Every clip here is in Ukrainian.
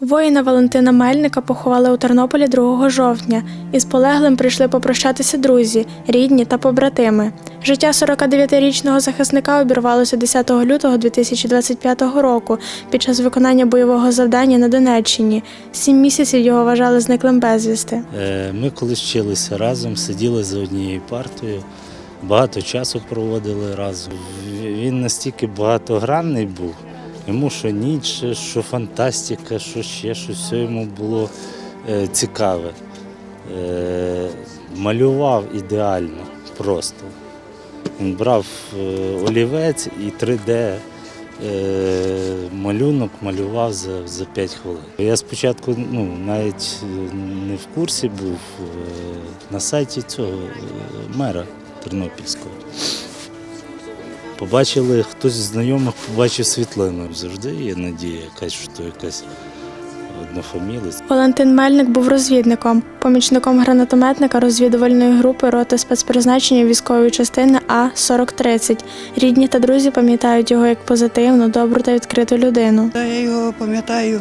Воїна Валентина Мельника поховали у Тернополі 2 жовтня. Із полеглим прийшли попрощатися друзі, рідні та побратими. Життя 49-річного захисника обірвалося 10 лютого 2025 року під час виконання бойового завдання на Донеччині. Сім місяців його вважали зниклим безвісти. Е, Ми колись вчилися разом, сиділи за однією партою, багато часу проводили разом. Він настільки багатогранний був, йому що ніч, що фантастика, що ще щось, все йому було е, цікаве. Е, Малював ідеально просто. Він брав е, олівець і 3D е, малюнок малював за, за 5 хвилин. Я спочатку ну, навіть не в курсі був на сайті цього мера Тернопільського. Побачили, хтось з знайомих побачив світлину. Завжди є надія, якась, що то якась однофамілець. Валентин Мельник був розвідником, помічником гранатометника розвідувальної групи роти спецпризначення військової частини А 4030 Рідні та друзі пам'ятають його як позитивну, добру та відкриту людину. Я його пам'ятаю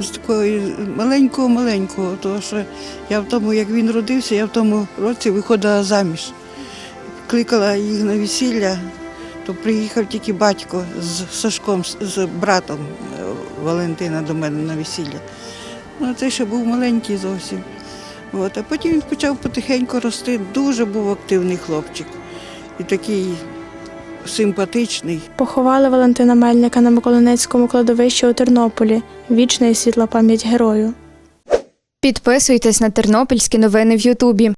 з такої маленького-маленького, тому що я в тому, як він родився, я в тому році виходила заміж. Кликала їх на весілля, то приїхав тільки батько з Сашком, з- братом е, Валентина до мене на весілля. Ну, це ще був маленький зовсім. От. А потім він почав потихеньку рости. Дуже був активний хлопчик і такий симпатичний. Поховали Валентина Мельника на Миколинецькому кладовищі у Тернополі. Вічна і світла пам'ять герою. Підписуйтесь на тернопільські новини в Ютубі.